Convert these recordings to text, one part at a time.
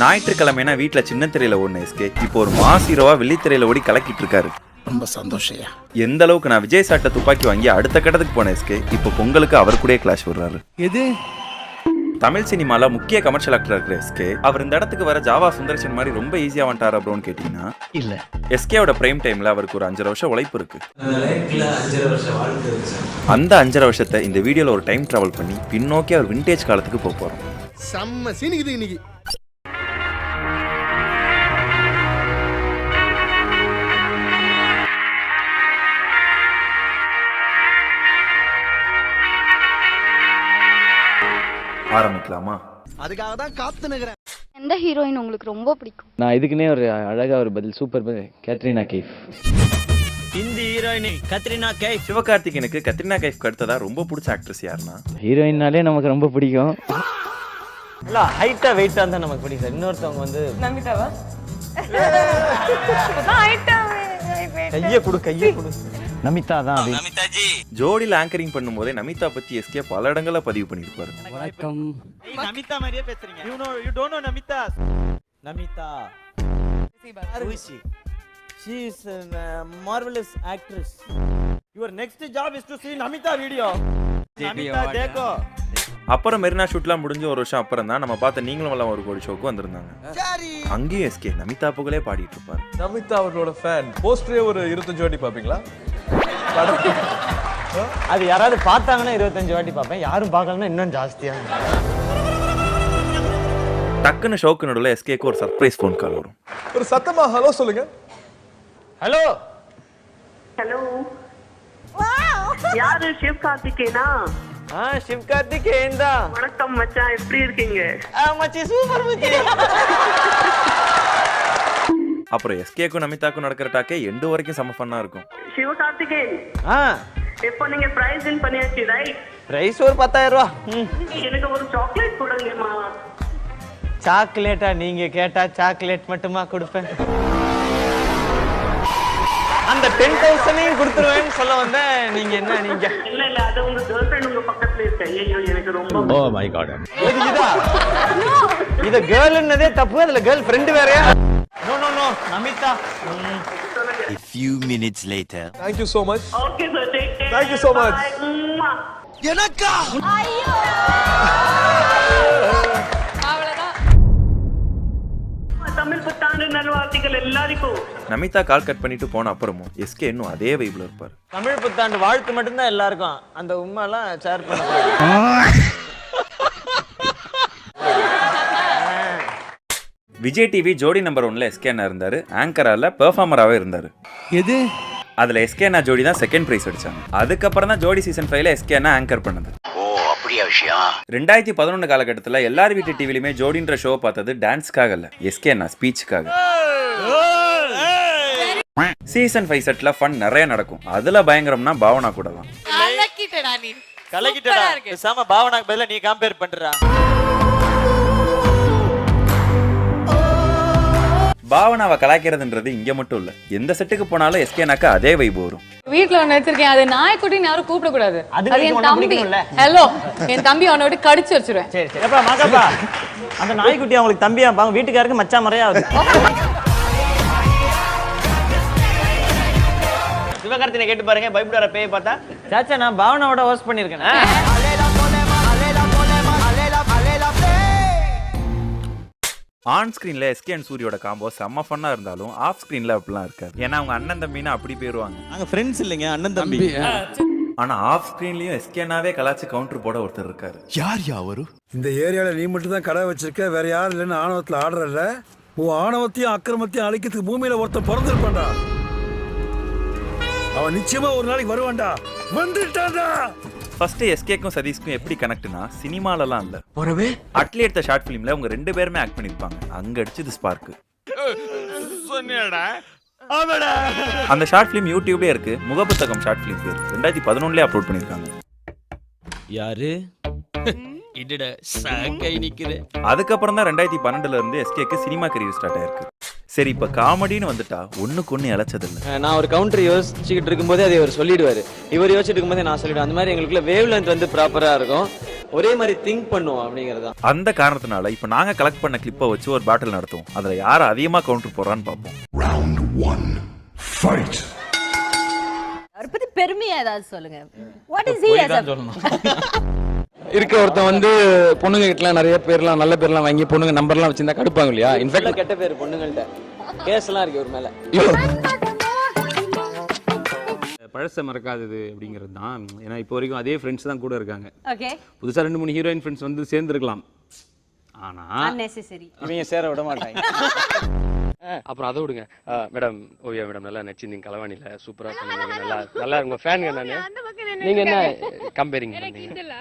ஞாயிற்றுக்கிழமைனா வீட்டில் சின்ன திரையில ஓடின எஸ்கே. இப்போ ஒரு மாஸ் ஹீரோவா வெள்ளித்திரையில ஓடி கலக்கிட்டு இருக்காரு. ரொம்ப சந்தோஷயா எந்த அளவுக்கு நான் விஜய் சாட்டை துப்பாக்கி வாங்கி அடுத்த கட்டத்துக்கு போன எஸ்கே. இப்போ பொங்கலுக்கு அவர் கூடயே கிளாஷ் வர்றாரு எது? தமிழ் சினிமால முக்கிய கமர்ஷியல் ஆக்டர் இருக்கிற எஸ்கே அவர் இந்த இடத்துக்கு வர ஜாவா சுந்தர்சன் மாதிரி ரொம்ப ஈஸியா வந்துட்டார் அப்படின்னு கேட்டீங்கன்னா இல்ல. எஸ்கேவோட பிரைம் டைம்ல அவருக்கு ஒரு அஞ்சரை வருஷம் உழைப்பு இருக்கு. அந்த அஞ்சரை வருஷத்தை இந்த வீடியோல ஒரு டைம் டிராவல் பண்ணி பின்னோக்கி அவர் விண்டேஜ் காலத்துக்கு போக போறோம். செம்ம சீனிக்குது இன்னைக்கு. ஆரம்பிக்கலாமா? அதுக்காக தான் காத்து நிக்கிறேன் எந்த ஹீரோயின் உங்களுக்கு ரொம்ப பிடிக்கும்? நான் இதுக்குன்னே ஒரு அழகா ஒரு பதில் சூப்பர் பதில் கேட்ரினா கைஃப் ஹிந்தி ஹீரோயினி கத்ரினா கைஃப் சிவகார்த்திகனுக்கு கத்ரினா கைஃப்க்கு அடுத்ததா ரொம்ப பிடிச்ச ஆக்ட்ரஸ் யாருன்னா? ஹீரோயின்னாலே நமக்கு ரொம்ப பிடிக்கும். இல்ல ஹைட்டா வெயிட்டா இருந்தா நமக்கு பிடிக்கும் சார். இன்னொருத்தவங்க வந்து நமிதாவா? கைய கொடு கைய கொடு. நமிதா தான் அப்படின்னு ஜோடியில் ஆங்கரிங் பண்ணும்போதே நமிதா பத்தி எஸ்கே பல இடங்கள்ல பதிவு பண்ணியிருப்பாரு வணக்கம். நமிதா மாதிரியே பேசுறீங்க. You know you don't know Namitha. Namitha. is a uh, marvelous actress. Your next job is to see Namita video. Namita देखो. அப்புறம் மெரினா ஷூட்லாம் முடிஞ்ச ஒரு வருஷம் அப்புறம் தான் நம்ம பார்த்த நீங்களும் எல்லாம் ஒரு கோடி ஷோக்கு வந்திருந்தாங்க. அங்கேயும் எஸ்கே நமிதா புகழே பாடிட்டு இருப்பாரு. நமிதா அவர்களோட ஃபேன் போஸ்டரே ஒரு இருபத்தஞ்சு வாட்டி பாப்பீங்களா அது யாராவது பார்த்தாங்கன்னா இருபத்தஞ்சு வாட்டி பார்ப்பேன். யாரும் பார்க்கலன்னா இன்னும் ஜாஸ்தியா டக்குன்னு ஷோக்கு நடுவில் எஸ்கேக்கு ஒரு சர்ப்ரைஸ் ஃபோன் கால் வரும். ஒரு சத்தமா ஹலோ சொல்லுங்க. ஹலோ. ஹலோ. யாரு? சிவ் கார்த்திகேனா ஆ சிவ் கார்த்திகேயன் தான். வணக்கம் மச்சான். எப்படி இருக்கீங்க? மச்சி சூப்பர் மச்சி. அப்புறம் எஸ்கேக்கும் நமிதாக்கும் நடக்கிற டாக்கே எண்டு வரைக்கும் செம ஃபன்னா இருக்கும். சிவ கார்த்திகேயன் ஆ. இப்போ நீங்க பிரைஸ் வின் பண்ணியாச்சு ரைட் பிரைஸ் ஒரு பத்தாயிரம் ரூபா. ம். எனக்கு ஒரு சாக்லேட் கொடுங்கம்மா. சாக்லேட்டா நீங்க கேட்டா சாக்லேட் மட்டுமா கொடுப்பேன்? அந்த டென் தௌசண்டையும் கொடுத்துருவேன்னு சொல்ல வந்தேன். நீங்க என்ன நீங்க? இல்ல இல்ல அது உங்க கேர்ள் ஃபிரெண்ட் உங்க பக்கத்துல இருக்கு. ஐயோ எனக்கு ரொம்ப எது இதா இத கேர்ள்னதே தப்பு அதுல கேர்ள் ஃப்ரெண்ட் வேறயா? நோ நோ நோ நமிதா ம். Thank you so much okay sir take care Thank you so much. எனக்கா தமிழ் புத்தாண்டு நல்வாழ்த்துக்கள் எல்லாருக்கும். நமிதா கால் கட் பண்ணிட்டு போன அப்புறமும் எஸ்கே இன்னும் அதே வைப்ல இருப்பாரு. தமிழ் புத்தாண்டு வாழ்த்து மட்டும்தான் எல்லாருக்கும். அந்த உண்மைலாம் ஷேர் பண்ண விஜய் டிவி ஜோடி நம்பர் ஒன்ல எஸ்கே அண்ணா இருந்தாரு. ஆங்கரால பெர்ஃபார்மராகவே இருந்தாரு. எது? அதுல எஸ்கே அண்ணா ஜோடி தான் செகண்ட் பிரைஸ் அடிச்சாங்க. அதுக்கப்புறம் தான் ஜோடி சீசன் ஃபைவ்ல எஸ்கே அண்ணா ஆங்கர் பண்ணது. ரெண்டாயிரத்தி பதினொன்று காலகட்டத்தில் எல்லார் வீட்டு டிவிலையுமே ஜோடின்ற ஷோ பார்த்தது டான்ஸ்க்காக இல்ல. எஸ்கே அண்ணா ஸ்பீச்சுக்காக சீசன் ஃபைவ் செட்ல ஃபன் நிறைய நடக்கும். அதுல பயங்கரம்னா பாவனா கூட தான். கலக்கிட்டடா பேசாம பாவனாக்கு பதிலா நீ கம்பேர் பண்றா. பாவனாவை கலாய்க்கிறதுன்றது இங்க மட்டும் இல்ல. எந்த செட்டுக்கு போனாலும் எஸ்கே அண்ணாக்கு அதே வைப் வரும். வீட்ல ஒண்ணு வச்சிருக்கேன் அது நாய்க்குட்டின்னு யாரும் கூப்பிட கூடாது அது என் உன்னை தம்பி? ஹலோ என் தம்பி அவனை விட்டு கடிச்சு வச்சிருவேன். சரி சரி. அப்பா மகப்பா? அந்த நாய்க்குட்டி அவங்களுக்கு தம்பியா? பாங்க வீட்டுக்காருக்கு மச்சான் மறையா ஆகுது. சிவகார்த்தினை கேட்டு பாருங்க. பயப்படுற பேய் பார்த்தா. சாச்சா நான் பாவனாவோட ஹோஸ்ட் பண்ணிருக்கேன் ஆன் ஸ்கிரீன்ல எஸ்கே அண்ட் சூரியோட காம்போ செம்ம ஃபன்னா இருந்தாலும் ஆஃப் ஸ்கிரீன்ல அப்படிலாம் இருக்காது. ஏன்னா அவங்க அண்ணன் தம்பினா அப்படி போயிருவாங்க. நாங்க ஃப்ரெண்ட்ஸ் இல்லைங்க அண்ணன் தம்பி. ஆனா ஆஃப் ஸ்கிரீன்லயும் எஸ்கே அண்ணாவே கலாச்சு கவுண்டர் போட ஒருத்தர் இருக்காரு. யார் யாவரு இந்த ஏரியால நீ மட்டும் தான் கடை வச்சிருக்க வேற யாரும் இல்லைன்னு ஆணவத்துல ஆடுறல்ல. உன் ஆணவத்தையும் அக்கிரமத்தையும் அழிக்கிறதுக்கு பூமியில ஒருத்தன் பிறந்திருப்பான்டா. அவன் நிச்சயமா ஒரு நாளைக்கு வருவான்டா. வந்துட்டான்டா. ஃபர்ஸ்ட் எஸ்கேக்கும் சதீஷ்க்கும் எப்படி கனெக்ட்னா சினிமாலலாம் இல்ல. அட்லி எடுத்த ஷார்ட் ஃபிலிம்ல அவங்க ரெண்டு பேருமே ஆக்ட் பண்ணிருப்பாங்க. அங்க அடிச்சது ஸ்பார்க் அந்த ஷார்ட் ஃபிலிம் யூடியூப்லயே இருக்கு. முகப்புத்தகம் ஷார்ட் ஃபிலிம் பேர் ரெண்டாயிரத்தி பதினொன்னுலயே அப்லோட் பண்ணிருக்காங்க. யாரு? இடட சாக்கை நிக்கிற அதுக்கப்புறம் தான் ரெண்டாயிரத்தி பன்னெண்டுல இருந்து எஸ்கேக்கு சினிமா கரியர் ஸ்டார்ட் ஆயிருக்கு. சரி இப்ப காமெடின்னு வந்துட்டா ஒண்ணுக்கு ஒண்ணு இழைச்சதில்ல. நான் ஒரு கவுண்டர் யோசிச்சுக்கிட்டு இருக்கும்போதே அதை இவர் சொல்லிடுவாரு. இவர் யோசிச்சுட்டு இருக்கும்போதே நான் சொல்லிடுவேன். அந்த மாதிரி எங்களுக்குள்ள வேவ் லென்த் வந்து ப்ராப்பரா இருக்கும். ஒரே மாதிரி திங்க் பண்ணுவோம் அப்படிங்கிறது அந்த காரணத்தினால இப்போ நாங்க கலெக்ட் பண்ண கிளிப்பை வச்சு ஒரு பேட்டில் நடத்துவோம். அதுல யார் அதிகமா கவுண்டர் போடுறான்னு பார்ப்போம். அவரை பத்தி பெருமையா ஏதாவது சொல்லுங்க. வாட் இஸ் ஹி இருக்க ஒருத்தன் வந்து பொண்ணுங்க கிட்டலாம் நிறைய பேர்லாம் நல்ல பேர்லாம் வாங்கி பொண்ணுங்க நம்பர்லாம் வச்சிருந்தா கடுப்பாங்க இல்லையா? இன்ஃபேக்ட் கெட்ட பேர் பொண்ணுங்கள்ட்ட. கேஸ்லாம் இருக்கு ஒரு மேல. பழச மறக்காதது அப்படிங்கிறது தான். ஏன்னா இப்போ வரைக்கும் அதே ஃப்ரெண்ட்ஸ் தான் கூட இருக்காங்க. ஓகே புதுசாக ரெண்டு மூணு ஹீரோயின் ஃப்ரெண்ட்ஸ் வந்து சேர்ந்துருக்கலாம். ஆனால் இவங்க சேர விட மாட்டாங்க. அப்புறம் அதை விடுங்க. மேடம் ஓவியா மேடம் நல்லா நடிச்சிருந்தீங்க கலவாணியில் சூப்பராக பண்ணீங்க. நல்லா நல்லா உங்க ஃபேனுங்க நான். நீங்க என்ன கம்பேரிங் பண்ணீங்க?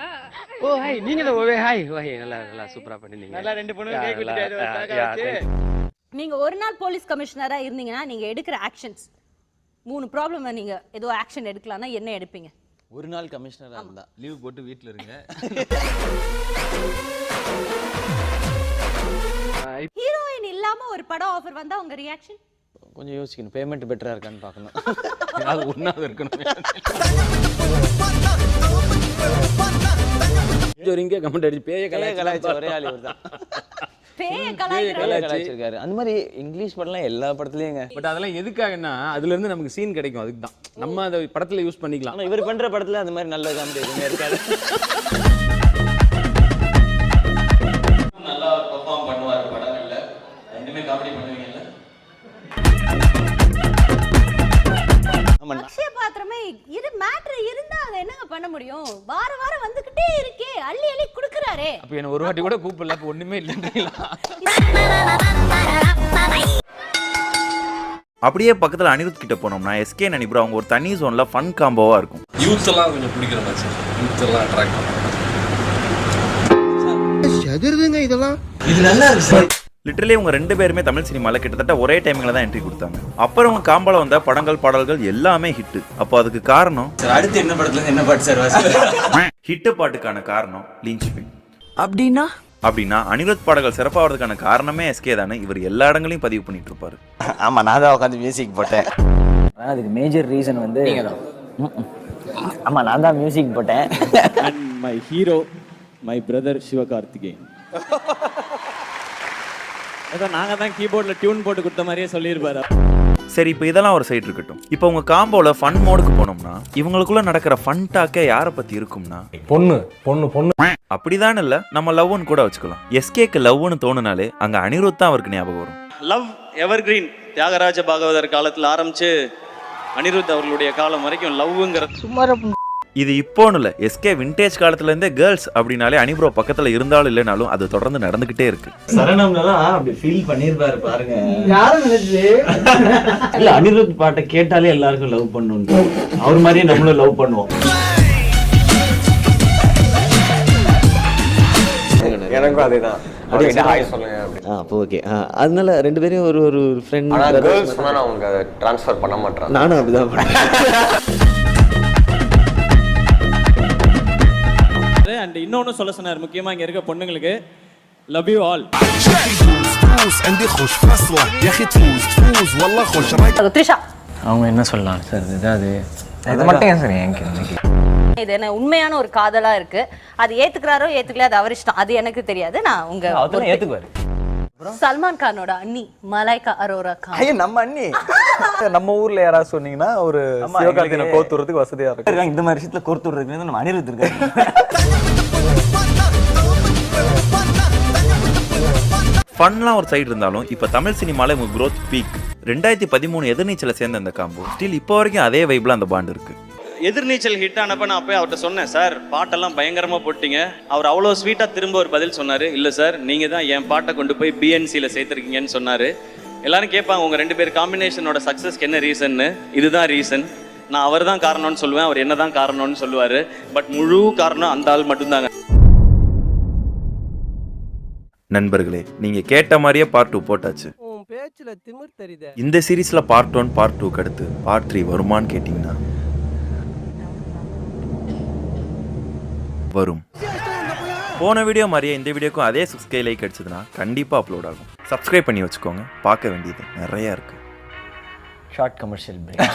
ஓ ஹாய் நீங்க தான் ஓவே ஹாய் ஓஹே நல்லா நல்லா சூப்பராக பண்ணிருந்தீங்க. நல்லா ரெண்டு பொண்ணு நீங்க ஒரு நாள் போலீஸ் கமிஷனரா இருந்தீங்கன்னா நீங்க எடுக்கிற ஆக்ஷன்ஸ் மூணு ப்ராப்ளம் நீங்க ஏதோ ஆக்ஷன் எடுக்கலாம்னா என்ன எடுப்பீங்க? ஒரு நாள் கமிஷனரா இருந்தா. லீவ் போட்டு வீட்டில் இருங்க. ஹீரோயின் இல்லாம ஒரு படம் ஆஃபர் வந்தா உங்க ரியாக்ஷன் கொஞ்சம் யோசிக்கணும். பேமெண்ட் பெட்டரா இருக்கான்னு பார்க்கணும். அது ஒன்றாவது இருக்கணும். இங்கே கமெண்ட் அடிச்சு. பேய கலாய்ச்ச. கலாய்ச்சி. ஒரே ஆள் கலாய் கலாய்ச்சிருக்காரு அந்த மாதிரி இங்கிலீஷ் படம்லாம் எல்லா படத்துலயும் பட் அதெல்லாம் எதுக்காகன்னா அதுல இருந்து நமக்கு சீன் கிடைக்கும். அதுக்கு தான். நம்ம அதை படத்துல யூஸ் பண்ணிக்கலாம். இவர் பண்ற படத்துல அந்த மாதிரி நல்ல காமெடி எதுவுமே இருக்காது. நல்லா பெர்ஃபார்ம் பண்ணுவார் படங்கள்ல. ரெண்டுமே காமெடி பண்ணுவீங்கல்ல? ஆமா இரு மேட்ரு இருந்தா அதை என்னங்க பண்ண முடியும்? வார வாரம் வந்துகிட்டே இருக்கே அள்ளி அள்ளி குடுக்குறாரே. அப்போ என்ன ஒரு வாட்டி கூட கூப்பிடல அப்போ ஒண்ணுமே இல்லைன்றீங்களா? அப்படியே பக்கத்துல அனிருத் கிட்ட போனோம்னா எஸ்கே நனிபுரம் அவங்க ஒரு தனி ஜோன்ல ஃபன் காம்போவா இருக்கும். யூத் எல்லாம் கொஞ்சம் பிடிக்கிற மாதிரி யூத் எல்லாம் அட்ராக்ட் பண்ணுற எதிர்துங்க இதெல்லாம். இது நல்லா இருக்கு சார். லிட்டரலி அவங்க ரெண்டு பேருமே தமிழ் சினிமால கிட்டத்தட்ட ஒரே டைம்ல தான் என்ட்ரி கொடுத்தாங்க. அப்புறம் அவங்க காம்போல வந்த படங்கள் பாடல்கள் எல்லாமே ஹிட் அப்போ அதுக்கு காரணம்? சார் அடுத்து என்ன படத்துல என்ன பாட்டு சார் வாசி ஹிட் பாட்டுக்கான காரணம் லீஞ்ச் பின் அப்படின்னா? அப்படின்னா அனிருத் பாடல்கள் சிறப்பாகிறதுக்கான காரணமே எஸ்கே தானே. இவர் எல்லா இடங்களையும் பதிவு பண்ணிட்டு இருப்பாரு. ஆமா நான் தான் உட்காந்து மியூசிக் போட்டேன். அதுக்கு மேஜர் ரீசன் வந்து ஆமா நான் தான் மியூசிக் போட்டேன். And my hero my brother Sivakarthikeyan ஏதோ நாங்க தான் கீபோர்ட்ல டியூன் போட்டு கொடுத்த மாதிரியே சொல்லியிருப்பாரு. சரி இப்போ இதெல்லாம் ஒரு சைடு இருக்கட்டும். இப்போ உங்க காம்போல ஃபன் மோடுக்கு போனோம்னா இவங்களுக்குள்ள நடக்கிற ஃபன் டாக்கே யாரை பத்தி இருக்கும்னா? பொண்ணு பொண்ணு பொண்ணு. அப்படிதான் இல்ல நம்ம லவ்னு கூட வச்சுக்கலாம். எஸ்கேக்கு லவ்னு தோணுனாலே அங்க அனிருத் தான் அவருக்கு ஞாபகம் வரும். Love evergreen Thyagaraja Bhagavathar காலத்துல ஆரம்பிச்சு அனிருத் அவர்களுடைய காலம் வரைக்கும் லவ்ங்கிறது இது இப்போன்னு இல்ல. எஸ்கே விண்டேஜ் காலத்துல இருந்தே கேர்ள்ஸ் அப்படின்னாலே அனிப்ரோ பக்கத்துல இருந்தாலும் இல்லைனாலும் அது தொடர்ந்து நடந்துகிட்டே இருக்கு. சரணம்லாம் அப்படி ஃபீல் பண்ணிருப்பாரு பாருங்க. யாரும் நினைச்சு. இல்ல அனிருத் பாட்டை கேட்டாலே எல்லாருக்கும் லவ் பண்ணணும் அவர் மாதிரியே நம்மளும் லவ் பண்ணுவோம். எனக்கும் அதேதான். அப்போ ஓகே அதனால ரெண்டு பேரும் ஒரு ஒரு ஃப்ரெண்ட் அவங்க ட்ரான்ஸ்ஃபர் பண்ண மாட்டாங்க நானும் அப்படிதான் அண்ட் இன்னொன்று சொல்ல சொன்னார் முக்கியமாக இங்கே இருக்க பொண்ணுங்களுக்கு லவ் யூ ஆல் த்ரிஷா. அவங்க என்ன சொல்லலாம் சார்? இதாவது இது மட்டும் ஏன் சார்? என் இது என்ன உண்மையான ஒரு காதலா இருக்கு. அது ஏத்துக்கிறாரோ ஏத்துக்கல அது அவர் இஷ்டம். அது எனக்கு தெரியாது. நான் உங்க ஏத்துக்குவாரு. சல்மான் கானோட அண்ணி மலாய்கா அரோரா கான். ஐயா நம்ம அண்ணி. நம்ம ஊர்ல யாராவது சொன்னீங்கன்னா ஒரு சிவகார்த்திகனை கோத்துறதுக்கு வசதியா இருக்கு இந்த மாதிரி விஷயத்துல கோத்துறதுக்கு நம்ம அனிருத் இருக்காரு ஃபன்லாம் ஒரு சைடு இருந்தாலும் இப்போ தமிழ் சினிமாவில் இவங்க க்ரோத் பீக் ரெண்டாயிரத்தி பதிமூணு எதிர்நீச்சல சேர்ந்த அந்த காம்போ ஸ்டில் இப்போ வரைக்கும் அதே வைப்பில் அந்த பாண்டு இருக்கு. எதிர்நீச்சல் ஹிட் ஆனப்ப நான் போய் அவர்கிட்ட சொன்னேன் சார் பாட்டெல்லாம் பயங்கரமா போட்டீங்க. அவர் அவ்வளோ ஸ்வீட்டா திரும்ப ஒரு பதில் சொன்னாரு. இல்ல சார் நீங்க தான் என் பாட்டை கொண்டு போய் பிஎன்சியில் சேர்த்துருக்கீங்கன்னு சொன்னாரு. எல்லாரும் கேட்பாங்க உங்க ரெண்டு பேர் காம்பினேஷனோட சக்ஸஸ்க்கு என்ன ரீசன்னு இதுதான் ரீசன் நான் அவர் தான் காரணம்னு சொல்லுவேன் அவர் என்னதான் காரணம்னு சொல்லுவாரு. பட் முழு காரணம் அந்த ஆள் மட்டும்தாங்க. நண்பர்களே நீங்க கேட்ட மாதிரியே பார்ட் டூ போட்டாச்சு. உன் பேச்சுல திமிர் தெரியுதே? இந்த சீரீஸ்ல பார்ட் ஒன் பார்ட் டூக்கு அடுத்து பார்ட் த்ரீ வருமான்னு கேட்டிங்கன்னா வரும். போன வீடியோ மாதிரியே இந்த வீடியோக்கும் அதே சிக்ஸ் கே லைக் அடிச்சதுன்னா கண்டிப்பாக அப்லோட் ஆகும். சப்ஸ்கிரைப் பண்ணி வச்சுக்கோங்க. பார்க்க வேண்டியது நிறையா இருக்கு. Short commercial break